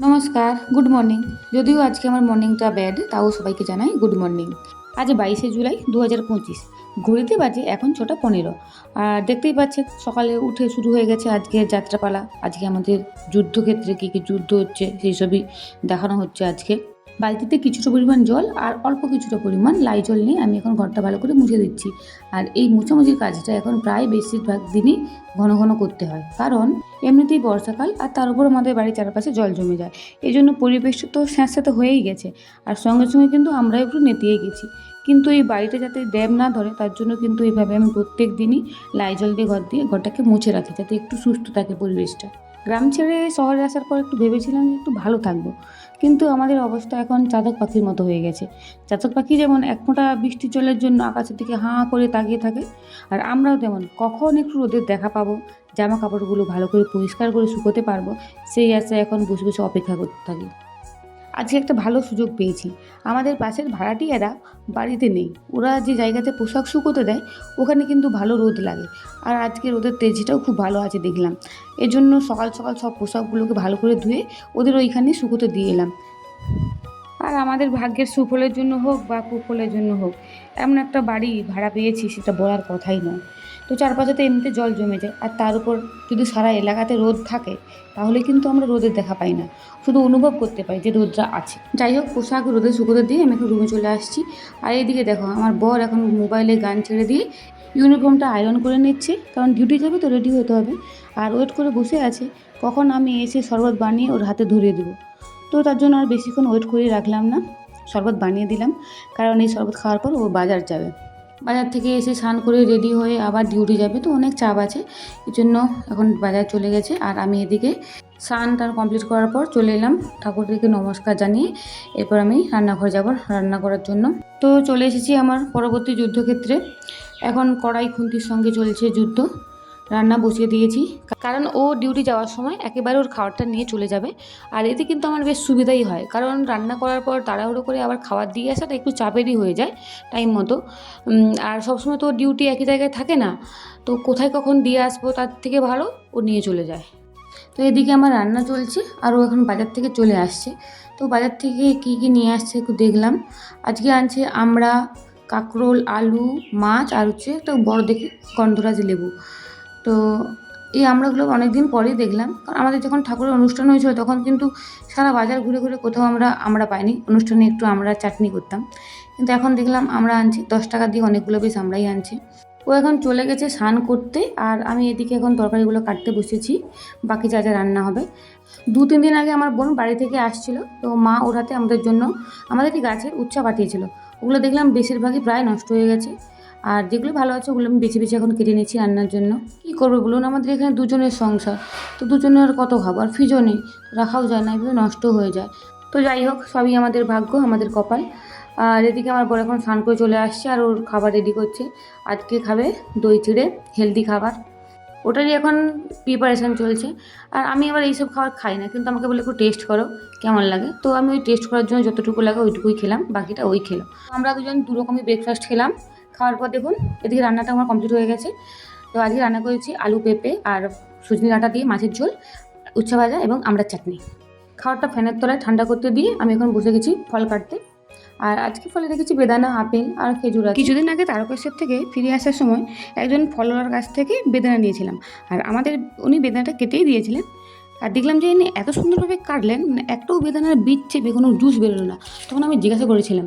নমস্কার good morning যদিও আজকে আমার মর্নিংটা ব্যাড তাও সবাইকে জানাই গুড মর্নিং আজ বাইশে জুলাই দু হাজার পঁচিশ, ঘড়িতে বাজে এখন ছটা পনেরো। আর দেখতেই পাচ্ছে, সকালে উঠে শুরু হয়ে গেছে আজকে যাত্রাপালা। আজকে আমাদের যুদ্ধক্ষেত্রে কী কী যুদ্ধ হচ্ছে, সেই সবই দেখানো হচ্ছে আজকে। বালতিতে কিছুটা পরিমাণ জল আর অল্প কিছুটা পরিমাণ লাই জল নিয়ে আমি এখন ঘরটা ভালো করে মুছে দিচ্ছি। আর এই মুছামুছির কাজটা এখন প্রায় বেশিরভাগ দিনই ঘন ঘন করতে হয়। কারণ এমনিতেই বর্ষাকাল আর তার উপর আমাদের বাড়ির চারপাশে জল জমে যায়। এই জন্য পরিবেশটা তো স্যাঁতস্যাঁতে হয়েই গেছে। আর সঙ্গে সঙ্গে কিন্তু আমরাও একটু নেতিয়ে গেছি। কিন্তু এই বাড়িটা যাতে ড্যাম না ধরে, তার জন্য কিন্তু এইভাবে আমি প্রত্যেক দিনই লাই জল দিয়ে ঘর দিয়ে ঘরটাকে মুছে রাখি, যাতে একটু সুস্থ থাকে পরিবেশটা। গ্রাম ছেড়ে শহরে আসার পর একটু ভেবেছিলাম যে একটু ভালো থাকব। কিন্তু আমাদের অবস্থা এখন চাতক পাখির মতো হয়ে গেছে। চাতক পাখি যেমন এক ফোঁটা বৃষ্টি জলের জন্য আকাশের দিকে হাঁ করে তাকিয়ে থাকে, আর আমরাও তেমন কখন একটু রোদের দেখা পাবো, জামা কাপড়গুলো ভালো করে পরিষ্কার করে শুকোতে পারব, সেই আশায় এখন বসে বসে অপেক্ষা করতে থাকি। আজকে একটা ভালো সুযোগ পেয়েছি। আমাদের পাশের ভাড়াটিয়ারা বাড়িতে নেই। ওরা যে জায়গাতে পোশাক শুকোতে দেয়, ওখানে কিন্তু ভালো রোদ লাগে। আর আজকে রোদের তেজিটাও খুব ভালো আছে দেখলাম। এজন্য সকাল সকাল সব পোশাকগুলোকে ভালো করে ধুয়ে ওদের ওইখানে শুকোতে দিয়ে এলাম। আর আমাদের ভাগ্যের সুফলের জন্য হোক বা কুফলের জন্য হোক, এমন একটা বাড়ি ভাড়া পেয়েছি সেটা বলার কথাই নয়। তো চারপাশে তো এমনিতে জল জমে যায় আর তার উপর যদি সারা এলাকাতে রোদ থাকে, তাহলে কিন্তু আমরা রোদের দেখা পাই না। শুধু অনুভব করতে পাই যে রোদটা আছে। যাই হোক, পোশাক রোদে শুকোতে দিয়ে আমি এখন রুমে চলে আসছি। আর এইদিকে দেখো, আমার বর এখন মোবাইলে গান ছেড়ে দিয়ে ইউনিফর্মটা আয়রন করে নিচ্ছে, কারণ ডিউটি যাবে তো রেডি হতে হবে। আর ওয়েট করে বসে আছে, কখন আমি এসে শরবত বানিয়ে ওর হাতে ধরিয়ে দেবো। তো তার জন্য আর বেশিক্ষণ ওয়েট করে রাখলাম না। শরবত বানিয়ে দিলাম। কারণ এই শরবত খাওয়ার পর ও বাজার যাবে। বাজার থেকে এসে স্নান করে রেডি হয়ে আবার ডিউটি যাবে। তো অনেক চাপ আছে। এই জন্য এখন বাজার চলে গেছে। আর আমি এদিকে স্নান টান কমপ্লিট করার পর চলে এলাম ঠাকুরদেরকে নমস্কার জানিয়ে। এরপর আমি রান্নাঘরে যাব রান্না করার জন্য। তো চলে এসেছি আমার পরবর্তী যুদ্ধক্ষেত্রে। এখন কড়াই খুন্তির সঙ্গে চলছে যুদ্ধ। রান্না বসিয়ে দিয়েছি। কারণ ও ডিউটি যাওয়ার সময় একেবারে ওর খাবারটা নিয়ে চলে যাবে। আর এতে কিন্তু আমার বেশ সুবিধাই হয়। কারণ রান্না করার পর তাড়াহুড়ো করে আবার খাবার দিয়ে আসাটা একটু চাপেরই হয়ে যায় টাইম মতো। আর সবসময় তো ডিউটি একই জায়গায় থাকে না। তো কোথায় কখন দিয়ে আসব তার থেকে ভালো ও নিয়ে চলে যায়। তো এদিকে আমার রান্না চলছে আর ও এখন বাজার থেকে চলে আসছে। তো বাজার থেকে কী কী নিয়ে আসছে একটু দেখলাম। আজকে আনছে আমরা কাঁকরোল, আলু, মাছ আর হচ্ছে একটা বড় দেখে গন্ধরাজ লেবু। তো এই আমড়াগুলো অনেক দিন পরেই দেখলাম। কারণ আমাদের যখন ঠাকুরের অনুষ্ঠান হয়েছিল, তখন কিন্তু সারা বাজার ঘুরে ঘুরে কোথাও আমরা আমরা পাইনি। অনুষ্ঠানে একটু আমরা চাটনি করতাম। কিন্তু এখন দেখলাম আমরা আনছি, দশ টাকা দিয়ে অনেকগুলো বেশ আমরাই আনছি। ও এখন চলে গেছে স্নান করতে, আর আমি এদিকে এখন তরকারিগুলো কাটতে বসেছি। বাকি যা যা রান্না হবে। দু তিন দিন আগে আমার বোন বাড়ি থেকে আসছিল, তো মা ওর হাতে আমাদের জন্য, আমাদেরই গাছের উচ্চা পাঠিয়েছিল। ওগুলো দেখলাম বেশিরভাগই প্রায় নষ্ট হয়ে গেছে। আর যেগুলো ভালো আছে ওগুলো আমি বেছে বেছে এখন কেটে নিচ্ছি রান্নার জন্য। কী করব বলুন? আমাদের এখানে দুজনের সংসার। তো দুজনের কত খাব আর ফ্রিজও নেই। রাখাও যায় না এগুলো নষ্ট হয়ে যায়। তো যাই হোক, সবই আমাদের ভাগ্য, আমাদের কপাল। আর এদিকে আমার বড় এখন স্নান করে চলে আসছে আর ওর খাবার রেডি করছে। আজকে খাবে দই চিড়ে হেলদি খাবার। ওটারই এখন প্রিপারেশান চলছে। আর আমি আবার এইসব খাবার খাই না, কিন্তু আমাকে বলে একটু টেস্ট করো, কেমন লাগে? তো আমি ওই টেস্ট করার জন্য যতটুকু লাগে ওইটুকুই খেলাম, বাকিটা ওই খেলাম। আমরা দুজন দু রকমই ব্রেকফাস্ট খেলাম। খাওয়ার পর দেখুন, এদিকে রান্নাটা আমার কমপ্লিট হয়ে গেছে। তো আজকে রান্না করেছি আলু পেঁপে আর সজনে ডাঁটা দিয়ে মাছের ঝোল, উচ্ছা ভাজা এবং আমড়ার চাটনি। খাওয়ারটা ফ্যানের তলায় ঠান্ডা করতে দিয়ে আমি এখন বসে গেছি ফল কাটতে। আর আজকে ফলে রেখেছি বেদানা, আপেল আর খেজুর কিছুদিন আগে তারকেশ্বর থেকে ফিরে আসার সময় একজন ফলোয়ার কাছ থেকে বেদানা নিয়েছিলাম। আর আমাদের উনি বেদানাটা কেটেই দিয়েছিলেন। আর দেখলাম যে এত সুন্দরভাবে কাটলেন মানে একটাও বেদানার বীজ চেপে কোনো জুস বেরোলো না। তখন আমি জিজ্ঞাসা করেছিলাম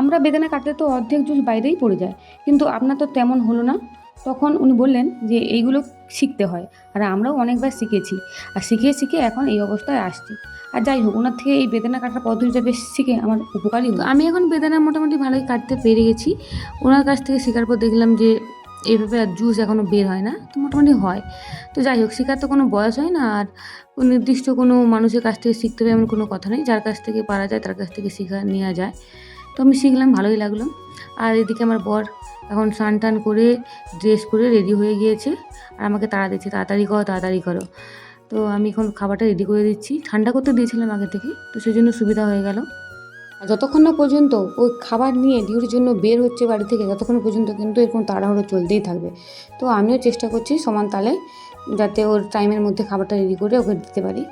আমরা বেদানা কাটলে তো অর্ধেক জুস বাইরেই পড়ে যায়, কিন্তু আপনার তো তেমন হলো না। তখন উনি বললেন যে এইগুলো শিখতে হয়, আর আমরাও অনেকবার শিখেছি। আর শিখে শিখে এখন এই অবস্থায় আসছি। আর যাই হোক, ওনার থেকে এই বেদানা কাটার পদ্ধতিটা বেশ শিখে আমার উপকারী হলো। আমি এখন বেদানা মোটামুটি ভালোই কাটতে পেরে গেছি। ওনার কাছ থেকে শেখার পর দেখলাম যে এইভাবে আর জুস এখনও বের হয় না, তো মোটামুটি হয়। তো যাই হোক, শেখার তো কোনো বয়স হয় না, আর নির্দিষ্ট কোনো মানুষের কাছ থেকে শিখতে হবে এমন কোনো কথা নেই। যার কাছ থেকে পারা যায়, তার কাছ থেকে শেখা, নেওয়া যায়। তো আমি শিখলাম, ভালোই লাগল। আর এদিকে আমার বর এখন স্নান টান করে ড্রেস করে রেডি হয়ে গিয়েছে। আর আমাকে তাড়া দিচ্ছে, তাড়াতাড়ি করো তাড়াতাড়ি করো। তো আমি এখন খাবারটা রেডি করে দিচ্ছি। ঠান্ডা করতে দিয়েছিলাম আগে থেকে, তো সেই জন্য সুবিধা হয়ে গেল। আর যতক্ষণ না পর্যন্ত ওই খাবার নিয়ে ডিউটির জন্য বের হচ্ছে বাড়ি থেকে, ততক্ষণ পর্যন্ত কিন্তু এরকম তাড়াহুড়ো চলতেই থাকবে। তো আমিও চেষ্টা করছি সমান তালে যাতে ওর টাইমের মধ্যে খাবারটা রেডি করে ওকে দিতে পারি।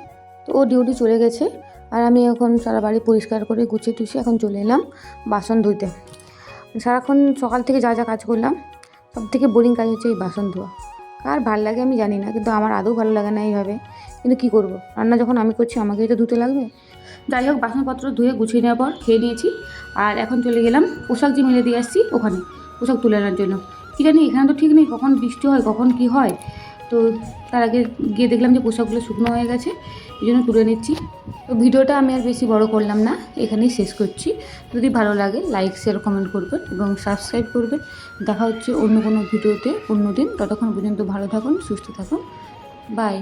তো ও ডিউটি চলে গেছে। আর আমি এখন সারা বাড়ি পরিষ্কার করে গুছিয়ে টুছিয়ে এখন চলে এলাম বাসন ধুইতে। সারাক্ষণ সকাল থেকে যা যা কাজ করলাম সব থেকে বোরিং কাজ হচ্ছে এই বাসন ধোয়া। কার ভালো লাগে আমি জানি না, কিন্তু আমার আদৌ ভালো লাগে না এইভাবে। কিন্তু কী করব? রান্না যখন আমি করছি, আমাকেই তো ধুতে লাগবে। যাই হোক, বাসনপত্র ধুয়ে গুছিয়ে নেওয়ার পর খেয়ে নিয়েছি। আর এখন চলে গেলাম পোশাক যে মেলে দিয়ে আসছি ওখানে, পোশাক তুলে আনার জন্য। কী জানি এখানে তো ঠিক নেই, কখন বৃষ্টি হয়, কখন কি হয়। তো তার আগে গিয়ে দেখলাম যে পোশাকগুলো শুকনো হয়ে গেছে, এই জন্য তুলে নিচ্ছি। তো ভিডিওটা আমি আর বেশি বড় করলাম না, এখানেই শেষ করছি। যদি ভালো লাগে লাইক শেয়ার কমেন্ট করবেন এবং সাবস্ক্রাইব করবেন। দেখা হচ্ছে অন্য কোনো ভিডিওতে অন্য দিন ততক্ষণ পর্যন্ত ভালো থাকুন, সুস্থ থাকুন। বাই